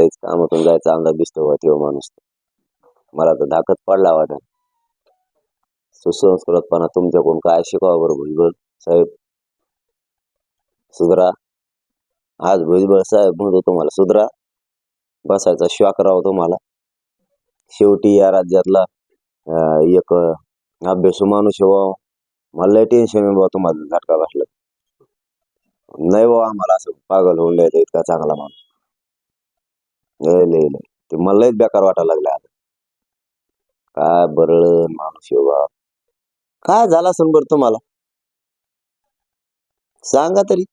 लईच कामातून जायचा अंदाज दिसतो बा तो माणूस. मला तर धाकत पडला वाटत. सुसंस्कृतपणा तुमच्याकडून काय शिकावं बरं भुजबळ साहेब? सुधरा आज भुजबळ साहेब म्हणतो तुम्हाला सुधरा बसायचा श्वाक राव तुम्हाला. शेवटी या राज्यातला एक अभ्यासू माणूस आहे मला लय टेन्शन आहे बाबा तुम्हाला झटका बसला. नाही बाबा आम्हाला असं पागल होऊन द्यायचं इतका चांगला माणूस. लय लय लय ते मला लयच बेकार वाटायला लागलं आता. काय बरं माणूस आहे बाबा. काय झाला असेल बरं तुम्हाला? सांगा तरी.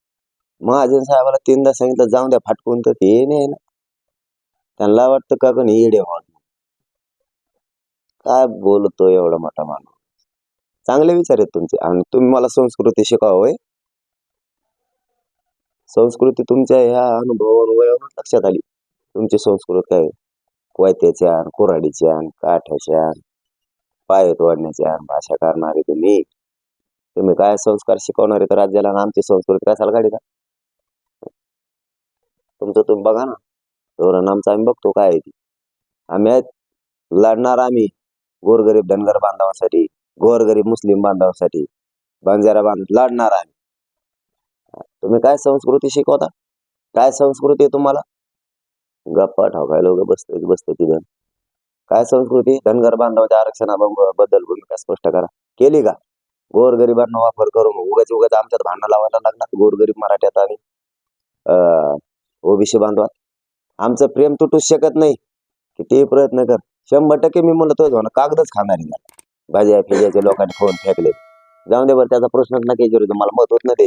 महाजन साहेबाला तीनदा सांगितलं जाऊन द्या फाटकून तर ते नाही ना. त्यांना वाटतं का पण येडे काय बोलतो एवढा मोठा माणूस? चांगले विचार आहेत तुमचे. आणि तुम्ही मला संस्कृती शिकावं संस्कृती तुमच्या ह्या अनुभवावर लक्षात आली. तुमची संस्कृत काय आहे? कोयत्याच्या आण काठ्याच्या पायत वाढण्याच्या भाषा करणारे तुम्ही. तुम्ही काय संस्कार शिकवणारे तर राज्याला आमची संस्कृती कसाल गाडी का तुमचं तुम्ही बघा ना. धोरण आमचं आम्ही बघतो काय आहे ती. आम्ही आहेत. लढणार आम्ही. गोरगरीब धनगर बांधवांसाठी गोरगरीब मुस्लिम बांधवांसाठी बंजारा बांध लढणार आम्ही. तुम्ही काय संस्कृती शिकवता? काय संस्कृती आहे तुम्हाला? गप्पा ठोकायला वगैरे बसतो बसतो तिथं काय संस्कृती? धनगर बांधवाच्या आरक्षणाबद्दल भूमिका स्पष्ट करा. केली का? गोरगरिबांना वापर करून उगाच उगाच आमच्यात भांडणं लावायला लागणार गोरगरीब मराठ्यात आणि ओबीसी बांधवात. आमचं प्रेम तुटूच शकत नाही. किती प्रयत्न कर. शंभर टक्के मी म्हणतो म्हणा कागदच खाणार आहे भाज्या फिज्याच्या लोकांनी फोन फेकले. जाऊन दे बरं त्याचा प्रश्नच नका तुम्हाला मला मत होत नाही